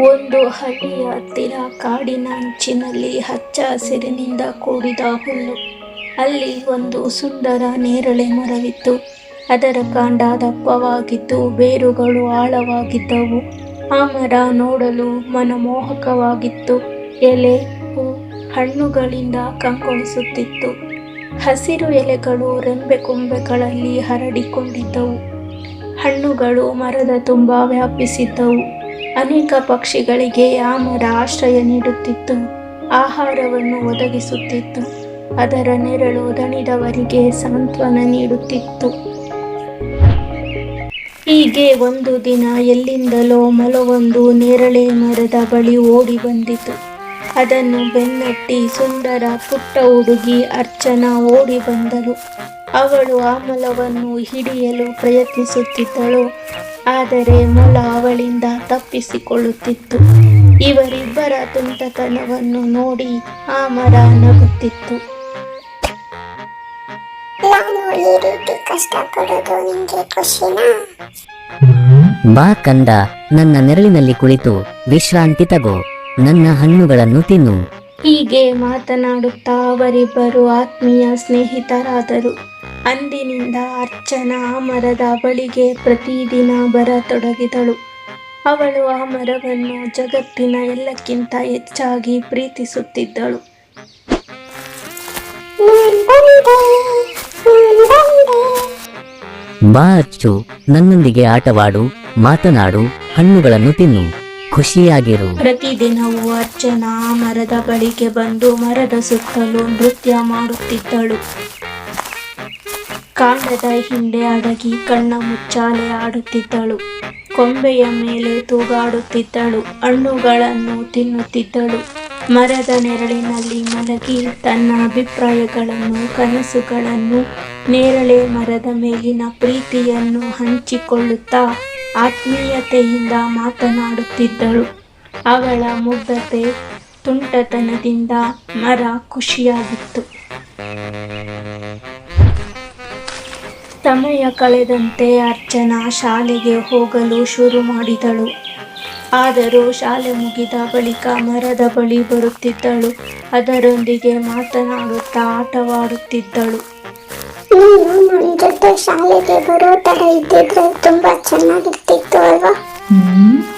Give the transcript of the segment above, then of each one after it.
ಒಂದು ಹಳ್ಳಿಯ ಹತ್ತಿರ ಕಾಡಿನ ಅಂಚಿನಲ್ಲಿ ಹಚ್ಚ ಹಸಿರಿನಿಂದ ಕೂಡಿದ ಹುಲ್ಲು. ಅಲ್ಲಿ ಒಂದು ಸುಂದರ ನೇರಳೆ ಮರವಿತ್ತು. ಅದರ ಕಾಂಡ ದಪ್ಪವಾಗಿದ್ದು ಬೇರುಗಳು ಆಳವಾಗಿದ್ದವು. ಆ ಮರ ನೋಡಲು ಮನಮೋಹಕವಾಗಿತ್ತು. ಎಲೆ, ಹೂ, ಹಣ್ಣುಗಳಿಂದ ಕಂಗೊಳಿಸುತ್ತಿತ್ತು. ಹಸಿರು ಎಲೆಗಳು ರೆಂಬೆ ಕೊಂಬೆಗಳಲ್ಲಿ ಹರಡಿಕೊಂಡಿದ್ದವು. ಹಣ್ಣುಗಳು ಮರದ ತುಂಬ ವ್ಯಾಪಿಸಿದ್ದವು. ಅನೇಕ ಪಕ್ಷಿಗಳಿಗೆ ಆ ಮರ ಆಶ್ರಯ ನೀಡುತ್ತಿತ್ತು, ಆಹಾರವನ್ನು ಒದಗಿಸುತ್ತಿತ್ತು, ಅದರ ನೆರಳು ದಣಿದವರಿಗೆ ಸಾಂತ್ವನ ನೀಡುತ್ತಿತ್ತು. ಹೀಗೆ ಒಂದು ದಿನ ಎಲ್ಲಿಂದಲೋ ಮಲವೊಂದು ನೇರಳೆ ಮರದ ಬಳಿ ಓಡಿ ಬಂದಿತು. ಅದನ್ನು ಬೆನ್ನಟ್ಟಿ ಸುಂದರ ಪುಟ್ಟ ಹುಡುಗಿ ಅರ್ಚನಾ ಓಡಿ ಬಂದಳು. ಅವಳು ಆ ಮಲವನ್ನು ಹಿಡಿಯಲು ಪ್ರಯತ್ನಿಸುತ್ತಿದ್ದಳು. ಆದರೆ ಮೊಲ ಅವಳಿಂದ ತಪ್ಪಿಸಿಕೊಳ್ಳುತ್ತಿತ್ತು. ಇವರಿಬ್ಬರ ತುಂಟತನವನ್ನು ನೋಡಿ ಆ ಮರ ನಗುತ್ತಿತ್ತು ಬಾ ಕಂದ ನನ್ನ ನೆರಳಿನಲ್ಲಿ ಕುಳಿತು ವಿಶ್ರಾಂತಿ ತಗೋ ನನ್ನ ಹಣ್ಣುಗಳನ್ನು ತಿನ್ನು. ಹೀಗೆ ಮಾತನಾಡುತ್ತಾ ಅವರಿಬ್ಬರು ಆತ್ಮೀಯ ಸ್ನೇಹಿತರಾದರು. ಅಂದಿನಿಂದ ಅರ್ಚನಾ ಆ ಮರದ ಬಳಿಗೆ ಪ್ರತಿದಿನ ಬರತೊಡಗಿದಳು. ಅವಳು ಆ ಮರವನ್ನು ಜಗತ್ತಿನ ಎಲ್ಲಕ್ಕಿಂತ ಹೆಚ್ಚಾಗಿ ಪ್ರೀತಿಸುತ್ತಿದ್ದಳು. ಬಾ ಅಚ್ಚು ನನ್ನೊಂದಿಗೆ ಆಟವಾಡು ಮಾತನಾಡು ಹಣ್ಣುಗಳನ್ನು ತಿನ್ನು ಖುಷಿಯಾಗಿರು. ಪ್ರತಿದಿನವೂ ಅರ್ಚನಾ ಮರದ ಬಳಿಗೆ ಬಂದು ಮರದ ಸುತ್ತಲೂ ನೃತ್ಯ ಮಾಡುತ್ತಿದ್ದಳು. ಕಾಂಡದ ಹಿಂದೆ ಅಡಗಿ ಕಣ್ಣ ಮುಚ್ಚಾಲೆ ಆಡುತ್ತಿದ್ದಳು. ಕೊಂಬೆಯ ಮೇಲೆ ತೂಗಾಡುತ್ತಿದ್ದಳು. ಹಣ್ಣುಗಳನ್ನು ತಿನ್ನುತ್ತಿದ್ದಳು. ಮರದ ನೆರಳಿನಲ್ಲಿ ಮಲಗಿ ತನ್ನ ಅಭಿಪ್ರಾಯಗಳನ್ನು, ಕನಸುಗಳನ್ನು ನೇರಳೆ ಮರದ ಮೇಲಿನ ಪ್ರೀತಿಯನ್ನು ಹಂಚಿಕೊಳ್ಳುತ್ತಾ ಆತ್ಮೀಯತೆಯಿಂದ ಮಾತನಾಡುತ್ತಿದ್ದಳು. ಅವಳ ಮುಗ್ಧತೆ ತುಂಟತನದಿಂದ ಮರ ಖುಷಿಯಾಗಿತ್ತು. ಸಮಯ ಕಳೆದಂತೆ ಅರ್ಚನಾ ಶಾಲೆಗೆ ಹೋಗಲು ಶುರು ಮಾಡಿದಳು. ಆದರೂ ಶಾಲೆ ಮುಗಿದ ಬಳಿಕ ಮರದ ಬಳಿ ಬರುತ್ತಿದ್ದಳು. ಅದರೊಂದಿಗೆ ಮಾತನಾಡುತ್ತಾ ಆಟವಾಡುತ್ತಿದ್ದಳು. ನೀನು ಜೊತೆ ಶಾಲೆಗೆ ಬರೋ ತರ ಇದ್ದಿದ್ರೆ ತುಂಬಾ ಚೆನ್ನಾಗಿರ್ತಿತ್ತು ಅಲ್ವಾ?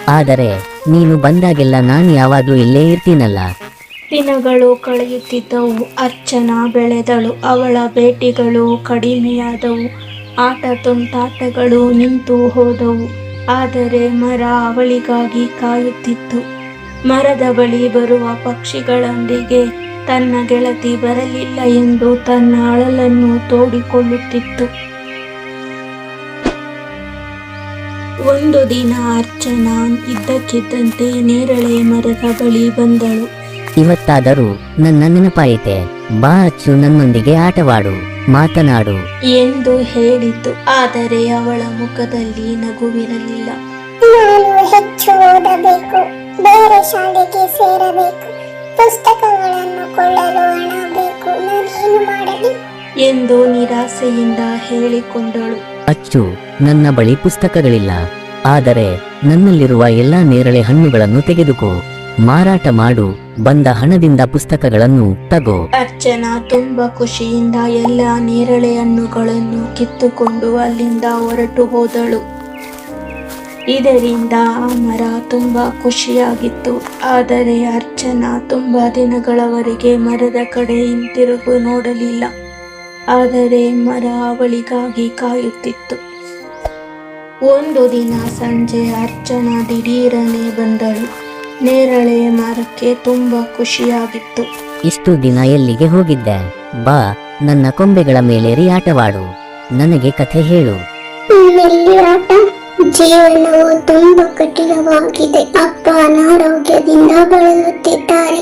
ಆದರೆ ನೀನು ಬಂದಾಗೆಲ್ಲ ನಾನು ಯಾವಾಗಲೂ ಇಲ್ಲೇ ಇರ್ತೀನಲ್ಲ. ದಿನಗಳು ಕಳೆಯುತ್ತಿದ್ದವು. ಅರ್ಚನಾ ಬೆಳೆದಳು. ಅವಳ ಭೇಟಿಗಳು ಕಡಿಮೆಯಾದವು. ಆಟ ತುಂಟಾಟಗಳು ನಿಂತು ಹೋದವು. ಆದರೆ ಮರ ಅವಳಿಗಾಗಿ ಕಾಯುತ್ತಿತ್ತು. ಮರದ ಬಳಿ ಬರುವ ಪಕ್ಷಿಗಳೊಂದಿಗೆ ತನ್ನ ಗೆಳತಿ ಬರಲಿಲ್ಲ ಎಂದು ತನ್ನ ಅಳಲನ್ನು ತೋಡಿಕೊಳ್ಳುತ್ತಿತ್ತು. ಒಂದು ದಿನ ಅರ್ಚನಾ ಇದ್ದಕ್ಕಿದ್ದಂತೆ ನೇರಳೆ ಮರದ ಬಳಿ ಬಂದಳು. ಇವತ್ತಾದರೂ ನನ್ನ ನೆನಪಾಯಿತೆ. ಬಾ ಅಚ್ಚು, ನನ್ನೊಂದಿಗೆ ಆಟವಾಡು. ಮಾತನಾಡು. ಎಂದು ಹೇಳಿತು. ಆದರೆ ಅವಳ ಮುಖದಲ್ಲಿ ನಗುವಿರಲಿಲ್ಲ. ನಾನು ಹೆಚ್ಚು ಓದಬೇಕು. ಬೇರೆ ಶಾಲೆಗೆ ಸೇರಬೇಕು. ಪುಸ್ತಕಗಳನ್ನು ಕೊಳ್ಳಲು ಹಣ ಬೇಕು ನಾನೇನು ಮಾಡಲಿ? ಎಂದು ನಿರಾಸೆಯಿಂದ ಹೇಳಿಕೊಂಡಳು. ಅಚ್ಚು ನನ್ನ ಬಳಿ ಪುಸ್ತಕಗಳಿಲ್ಲ. ಆದರೆ ನನ್ನಲ್ಲಿರುವ ಎಲ್ಲಾ ನೇರಳೆ ಹಣ್ಣುಗಳನ್ನು ತೆಗೆದುಕೋ. ಮಾರಾಟ ಮಾಡು, ಬಂದ ಹಣದಿಂದ ಪುಸ್ತಕಗಳನ್ನು ತಗೋ. ಅರ್ಚನಾ ತುಂಬಾ ಖುಷಿಯಿಂದ ಎಲ್ಲ ನೇರಳೆ ಹಣ್ಣುಗಳನ್ನು ಕಿತ್ತುಕೊಂಡು ಅಲ್ಲಿಂದ ಹೊರಟು ಹೋದಳು. ಇದರಿಂದ ಆ ಮರ ತುಂಬಾ ಖುಷಿಯಾಗಿತ್ತು. ಆದರೆ ಅರ್ಚನಾ ತುಂಬಾ ದಿನಗಳವರೆಗೆ ಮರದ ಕಡೆ ಹಿಂತಿರುಗು ನೋಡಲಿಲ್ಲ. ಆದರೆ ಮರ ಅವಳಿಗಾಗಿ ಕಾಯುತ್ತಿತ್ತು. ಒಂದು ದಿನ ಸಂಜೆ ಅರ್ಚನಾ ದಿಢೀರನೆ ಬಂದಳು. ನೇರಳೆ ಮರಕ್ಕೆ ತುಂಬಾ ಖುಷಿಯಾಗಿತ್ತು. ಇಷ್ಟು ದಿನ ಎಲ್ಲಿಗೆ ಹೋಗಿದ್ದೆ? ಬಾ ನನ್ನ ಕೊಂಬೆಗಳ ಮೇಲೇರಿ ಆಟವಾಡು ನನಗೆ ಕಥೆ ಹೇಳು. ಆಟ ಜೀವನವು ತುಂಬಾ ಕಠಿಣವಾಗಿದೆ. ಅಪ್ಪ ಅನಾರೋಗ್ಯದಿಂದ ಬಳಲುತ್ತಿದ್ದಾರೆ.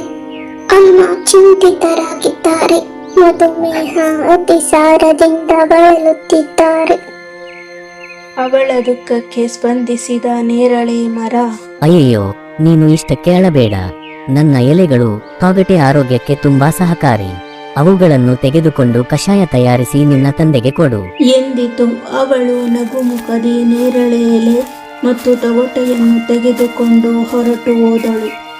ಅಮ್ಮ ಚಿಂತಿತರಾಗಿದ್ದಾರೆ. ಮಧುಮೇಹ ಅತಿಸಾರದಿಂದ ಬಳಲುತ್ತಿದ್ದಾರೆ. ಅವಳ ದುಃಖಕ್ಕೆ ಸ್ಪಂದಿಸಿದ ನೇರಳೆ ಮರ. ಅಯ್ಯಯ್ಯೋ ನೀನು ಇಷ್ಟ ಕೇಳಬೇಡ. ನನ್ನ ಎಲೆಗಳು ತೊಗಟೆ ಆರೋಗ್ಯಕ್ಕೆ ತುಂಬಾ ಸಹಕಾರಿ. ಅವುಗಳನ್ನು ತೆಗೆದುಕೊಂಡು ಕಷಾಯ ತಯಾರಿಸಿ ನಿನ್ನ ತಂದೆಗೆ ಕೊಡು. ಎಂದಿತು ಅವಳು ನಗುಮುಖದಿ ನೇರಳೆ ಎಲೆ ಮತ್ತು ತೊಗಟೆಯನ್ನು ತೆಗೆದುಕೊಂಡು ಹೊರಟು ಹೋದಳು.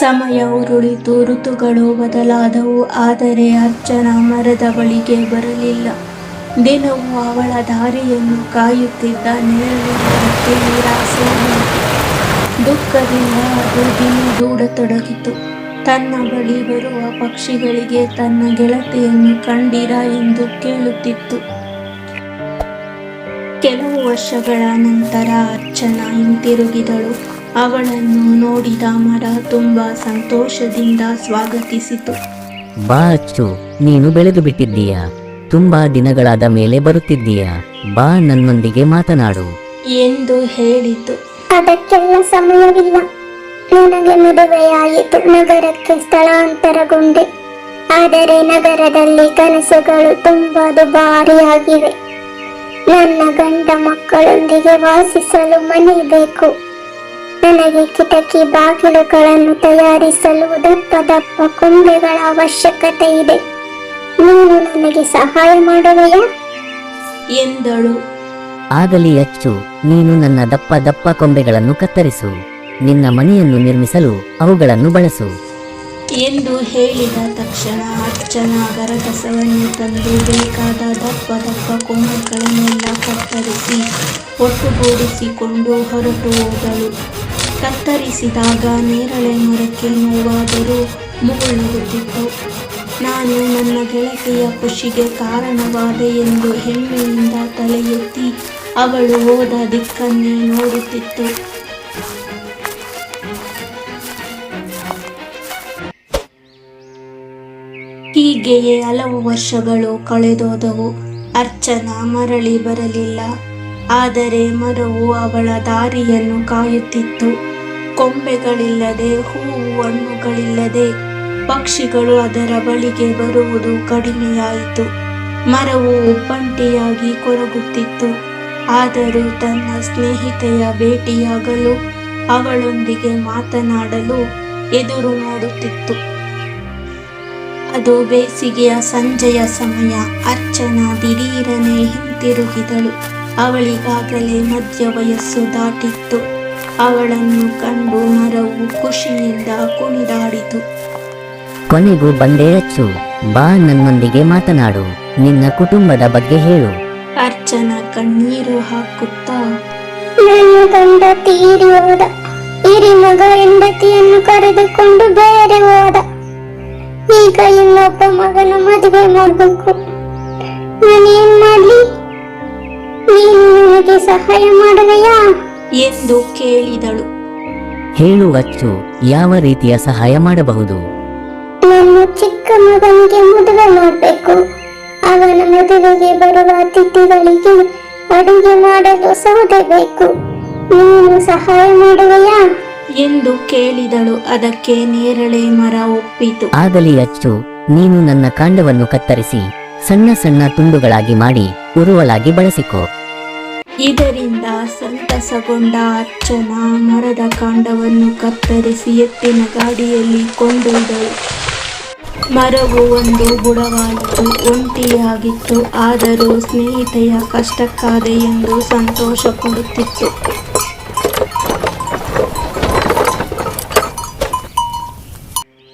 ಸಮಯ ಉರುಳಿತು, ಋತುಗಳು ಬದಲಾದವು, ಆದರೆ ಅರ್ಚನ ಮರದ ಬಳಿಗೆ ಬರಲಿಲ್ಲ. ದಿನವೂ ಅವಳ ದಾರಿಯನ್ನು ಕಾಯುತ್ತಿದ್ದ ನಿರಾಸೆಯಾಯಿತು ದುಃಖದಿಂದ ಅದು ದಿನ ದೂಡತೊಡಗಿತು. ತನ್ನ ಬಳಿ ಬರುವ ಪಕ್ಷಿಗಳಿಗೆ ತನ್ನ ಗೆಳತಿಯನ್ನು ಕಂಡಿರ ಎಂದು ಕೇಳುತ್ತಿತ್ತು. ಕೆಲವು ವರ್ಷಗಳ ನಂತರ ಅರ್ಚನ ಹಿಂತಿರುಗಿದಳು. ಅವಳನ್ನು ನೋಡಿದ ಮರ ತುಂಬಾ ಸಂತೋಷದಿಂದ ಸ್ವಾಗತಿಸಿತು. ಬಾ ನೀನು ಬೆಳೆದು ಬಿಟ್ಟಿದ್ದೀಯಾ? ತುಂಬಾ ದಿನಗಳಾದ ಮೇಲೆ ಬರುತ್ತಿದ್ದೀಯಾ? ಬಾ ನನ್ನೊಂದಿಗೆ ಮಾತನಾಡು. ಎಂದು ಹೇಳಿತು. ಅದಕ್ಕೆಲ್ಲ ಸಮಯವಿಲ್ಲ. ನನಗೆ ಮದುವೆಯಾಯಿತು. ನಗರಕ್ಕೆ ಸ್ಥಳಾಂತರಗೊಂಡೆ. ಆದರೆ ನಗರದಲ್ಲಿ ಕನಸುಗಳು ತುಂಬಾ ದುಬಾರಿಯಾಗಿವೆ. ನನ್ನ ಗಂಡ ಮಕ್ಕಳೊಂದಿಗೆ ವಾಸಿಸಲು ಮನೆ ಬೇಕು. ನನಗೆ ಕಿಟಕಿ ಬಾಗಿಲುಗಳನ್ನು ತಯಾರಿಸಲು ದಪ್ಪ ದಪ್ಪ ಕೊಂಬೆಗಳ ಅವಶ್ಯಕತೆ ಇದೆ. ನೀನು ನನಗೆ ಸಹಾಯ ಮಾಡುವೆಯಾ ಎಂದಳು. ಆಗಲಿ ಅಚ್ಚು ನೀನು ನನ್ನ ದಪ್ಪ ದಪ್ಪ ಕೊಂಬೆಗಳನ್ನು ಕತ್ತರಿಸು. ನಿನ್ನ ಮನೆಯನ್ನು ನಿರ್ಮಿಸಲು ಅವುಗಳನ್ನು ಬಳಸು. ಎಂದು ಹೇಳಿದ ತಕ್ಷಣ ಅರ್ಚನ ಗರಗಸವನ್ನು ತಂದು ಬೇಕಾದ ದಪ್ಪ ದಪ್ಪ ಕೊಂಬೆಗಳನ್ನೆಲ್ಲ ಕತ್ತರಿಸಿ ಒಟ್ಟುಗೂಡಿಸಿಕೊಂಡು ಹೊರಟು ಹೋದಳು. ಕತ್ತರಿಸಿದಾಗ ನೇರಳೆ ಮರಕ್ಕೆ ನೋವಾದರೂ ಮುಗುಳುಗುತ್ತಿತ್ತು ನಾನು ನನ್ನ ಗೆಳತಿಯ ಖುಷಿಗೆ ಕಾರಣವಾದೆ ಎಂದು ಹೆಮ್ಮೆಯಿಂದ ತಲೆ ಎತ್ತಿ ಅವಳು ಹೋದ ದಿಕ್ಕನ್ನೇ ನೋಡುತ್ತಿತ್ತು. ಹೀಗೆಯೇ ಹಲವು ವರ್ಷಗಳು ಕಳೆದೋದವು. ಅರ್ಚನಾ ಮರಳಿ ಬರಲಿಲ್ಲ. ಆದರೆ ಮರವು ಅವಳ ದಾರಿಯನ್ನು ಕಾಯುತ್ತಿತ್ತು. ಕೊಂಬೆಗಳಿಲ್ಲದೆ, ಹೂವು ಹಣ್ಣುಗಳಿಲ್ಲದೆ ಪಕ್ಷಿಗಳು ಅದರ ಬಳಿಗೆ ಬರುವುದು ಕಡಿಮೆಯಾಯಿತು. ಮರವು ಒಬ್ಬಂಟಿಯಾಗಿ ಕೊರಗುತ್ತಿತ್ತು. ಆದರೂ ತನ್ನ ಸ್ನೇಹಿತೆಯ ಭೇಟಿಯಾಗಲು ಅವಳೊಂದಿಗೆ ಮಾತನಾಡಲು ಎದುರು ನೋಡುತ್ತಿತ್ತು. ಅದು ಬೇಸಿಗೆಯ ಸಂಜೆಯ ಸಮಯ. ಅರ್ಚನ ದಿಢೀರನೆ ಹಿಂತಿರುಗಿದಳು. ಅವಳಿಗಾಗಲೇ ಮಧ್ಯ ವಯಸ್ಸು ದಾಟಿತ್ತು. ಅವಳನ್ನು ಕಂಡು ಮರವು ಖುಷಿಯಿಂದ ಕುಣಿದಾಡಿತು. ಕೊನೆಗೂ ಬಂದೇ ಅಚ್ಚು ಬಾ ನನ್ನೊಂದಿಗೆ ಮಾತನಾಡು. ನಿನ್ನ ಕುಟುಂಬದ ಬಗ್ಗೆ ಹೇಳು. ಅರ್ಚನ ಕಣ್ಣೀರು ಹಾಕುತ್ತಾ. ನನ್ನ ಗಂಡ ತೀರಿ ಹೋದ. ಹಿರಿ ಮಗ ಹೆಂಡತಿಯನ್ನು ಕರೆದುಕೊಂಡು ಬೇರೆ ಹೋದ. ಈಗ ಇನ್ನೊಬ್ಬ ಮಗನ ಮದುವೆ ಮಾಡಬೇಕು. ನಾನೇನ್ ಮಾಡ್ಲಿ. ನೀನು ನನಗೆ ಸಹಾಯ ಮಾಡುವೆಯಾ ಎಂದು ಕೇಳಿದಳು. ಹೇಳು ಅಚ್ಚು ಯಾವ ರೀತಿಯ ಸಹಾಯ ಮಾಡಬಹುದು? ನನ್ನ ಚಿಕ್ಕ ಮಗನಿಗೆ ಮದುವೆ ಮಾಡಬೇಕು. ಅವನ ಮದುವೆಗೆ ಬರುವ ಅತಿಥಿಗಳಿಗೆ ಅಡುಗೆ ಮಾಡಲು ಸೌದೆ ಬೇಕು. ನೀನು ಸಹಾಯ ಮಾಡುವೆಯಾ? ಎಂದು ಕೇಳಿದಳು. ಅದಕ್ಕೆ ನೇರಳೆ ಮರ ಒಪ್ಪಿತು. ಆಗಲಿ ಅಚ್ಚು ನೀನು ನನ್ನ ಕಾಂಡವನ್ನು ಕತ್ತರಿಸಿ ಸಣ್ಣ ಸಣ್ಣ ತುಂಡುಗಳಾಗಿ ಮಾಡಿ ಉರುವಳಾಗಿ ಬಳಸಿಕೊ. ಇದರಿಂದ ಸಂತಸಗೊಂಡ ಅರ್ಚನಾ ಮರದ ಕಾಂಡವನ್ನು ಕತ್ತರಿಸಿ ಎತ್ತಿನ ಗಾಡಿಯಲ್ಲಿ ಕೊಂಡೊಯ್ದಳು. ಮರವು ಒಂದು ಬುಡವಾಗಿತ್ತು, ಒಂಟಿಯಾಗಿತ್ತು, ಆದರೂ ಸ್ನೇಹಿತೆಯ ಕಷ್ಟಕ್ಕಾದೆ ಎಂದು ಸಂತೋಷ ಪಡುತ್ತಿತ್ತು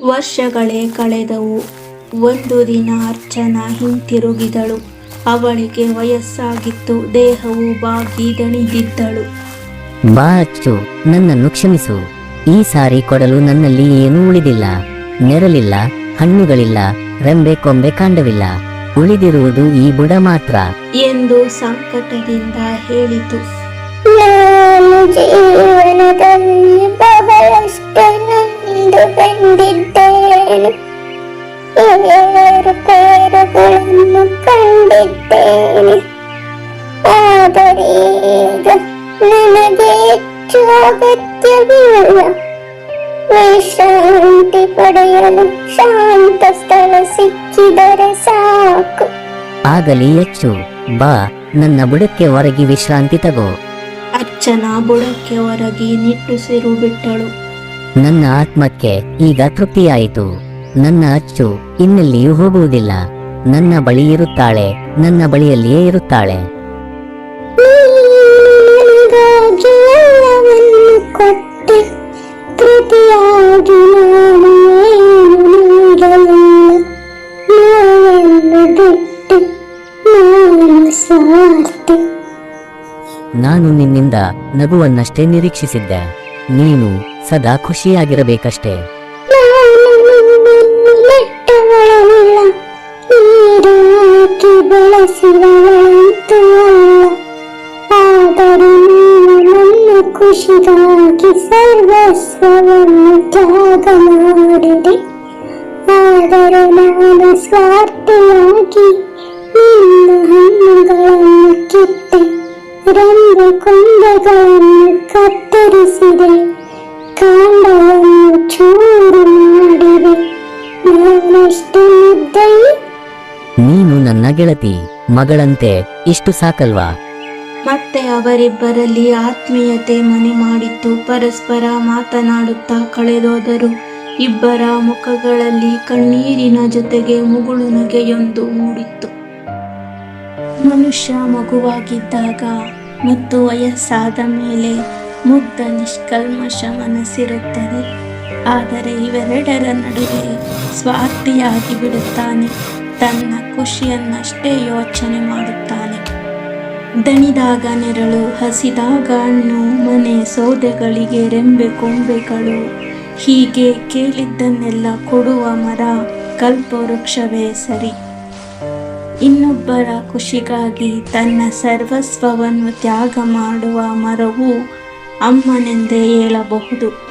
ವರ್ಷಗಳೇ ಕಳೆದವು. ಒಂದು ದಿನ ಅರ್ಚನಾ ಹಿಂತಿರುಗಿದಳು. ಅವಳಿಗೆ ವಯಸ್ಸಾಗಿತ್ತು, ದೇಹವು ಬಾಗಿ ದಣಿದಿದ್ದಳು. ಬಾ ಅಚ್ಚು, ನನ್ನನ್ನು ಕ್ಷಮಿಸು. ಈ ಸಾರಿ ಕೊಡಲು ನನ್ನಲ್ಲಿ ಏನೂ ಉಳಿದಿಲ್ಲ, ನೆರಳಿಲ್ಲ. ಹಣ್ಣುಗಳಿಲ್ಲ ರೆಂಬೆ ಕೊಂಬೆ ಕಾಂಡವಿಲ್ಲ ಉಳಿದಿರುವುದು ಈ ಬುಡ ಮಾತ್ರ. ಎಂದು ಸಂಕಟದಿಂದ ಹೇಳಿತು. ನಾನು ಜೀವನದಲ್ಲಿ ಬಹಳಷ್ಟು ನೊಂದು ಬಂದಿದ್ದೇನೆ ಏರುಪೇರುಗಳನ್ನು ಕಂಡಿದ್ದೇನೆ. ಆದರೆ ಈಗ ನನಗೆ ಹೆಚ್ಚು ಅಗತ್ಯವಿಲ್ಲ. ವಿಶ್ರಾಂತಿ ಪಡೆಯಲು ಶಾಂತ ಸ್ಥಳ ಸಿಕ್ಕಿದರೆ ಸಾಕು. ಆಗಲಿ ಅಚ್ಚು ಬಾ ನನ್ನ ಬುಡಕ್ಕೆ ಹೊರಗಿ ವಿಶ್ರಾಂತಿ ತಗೋ. ಅರ್ಚನ ಬುಡಕ್ಕೆ ಹೊರಗಿ ನಿಟ್ಟುಸಿರು ಬಿಟ್ಟಳು. ನನ್ನ ಆತ್ಮಕ್ಕೆ ಈಗ ತೃಪ್ತಿಯಾಯಿತು. ನನ್ನ ಅಚ್ಚು ಇನ್ನೆಲ್ಲಿಯೂ ಹೋಗುವುದಿಲ್ಲ. ನನ್ನ ಬಳಿ ಇರುತ್ತಾಳೆ ನನ್ನ ಬಳಿಯಲ್ಲಿಯೇ ಇರುತ್ತಾಳೆ. ನಾನು ಏನು ನೀಡಲಿಲ್ಲ ಬಿಟ್ಟು ನಾನು ನಾನು ನಿನ್ನಿಂದ ನಗುವನ್ನಷ್ಟೇ ನಿರೀಕ್ಷಿಸಿದ್ದೆ. ನೀನು ಸದಾ ಖುಷಿಯಾಗಿರಬೇಕಷ್ಟೇ. ಬೆಳೆಸಿದವಳಂತೂ ಆದರೂ ಖುಷಿಗಾಗಿ ಸರ್ವಸ್ವವನ್ನು ತ್ಯಾಗ ಮಾಡಿದೆ ಆದರೆ ನಾನು ಸ್ವಾರ್ಥಿಯಾಗಿ ನಿನ್ನ ಹಣ್ಣುಗಳನ್ನು ಕಿತ್ತೆ, ರಂಗ ಕೊಂಬೆಗಳನ್ನು ಕತ್ತರಿಸಿದೆ. ಕಾಂಡವನ್ನು ಚೂರು ಮಾಡಿದೆ. ನಾನಷ್ಟು ಮುದ್ದೆಯು ನೀನು ನನ್ನ ಗೆಳತಿ, ಮಗಳಂತೆ ಇಷ್ಟು ಸಾಕಲ್ವಾ? ಮತ್ತೆ ಅವರಿಬ್ಬರಲ್ಲಿ ಆತ್ಮೀಯತೆ ಮನೆ ಮಾಡಿತ್ತು ಪರಸ್ಪರ ಮಾತನಾಡುತ್ತಾ ಕಳೆದೋದರು. ಇಬ್ಬರ ಮುಖಗಳಲ್ಲಿ ಕಣ್ಣೀರಿನ ಜೊತೆಗೆ ಮುಗುಳು ನಗೆಯೊಂದು ಮೂಡಿತ್ತು. ಮನುಷ್ಯ ಮಗುವಾಗಿದ್ದಾಗ ಮತ್ತು ವಯಸ್ಸಾದ ಮೇಲೆ ಮುಗ್ಧ ನಿಷ್ಕಲ್ಮಶ ಮನಸ್ಸಿರುತ್ತದೆ. ಆದರೆ ಇವೆರಡರ ನಡುವೆ ಸ್ವಾರ್ಥಿಯಾಗಿ ಬಿಡುತ್ತಾನೆ. ತನ್ನ ಖುಷಿಯನ್ನಷ್ಟೇ ಯೋಚನೆ ಮಾಡುತ್ತಾನೆ. ದಣಿದಾಗ ನೆರಳು ಹಸಿದಾಗ ಹಣ್ಣು, ಮನೆ ಸೌದೆಗಳಿಗೆ ರೆಂಬೆ ಕೊಂಬೆಗಳು. ಹೀಗೆ ಕೇಳಿದ್ದನ್ನೆಲ್ಲ ಕೊಡುವ ಮರ ಕಲ್ಪವೃಕ್ಷವೇ ಸರಿ. ಇನ್ನೊಬ್ಬರ ಖುಷಿಗಾಗಿ ತನ್ನ ಸರ್ವಸ್ವವನ್ನು ತ್ಯಾಗ ಮಾಡುವ ಮರವು ಅಮ್ಮನೆಂದೇ ಹೇಳಬಹುದು.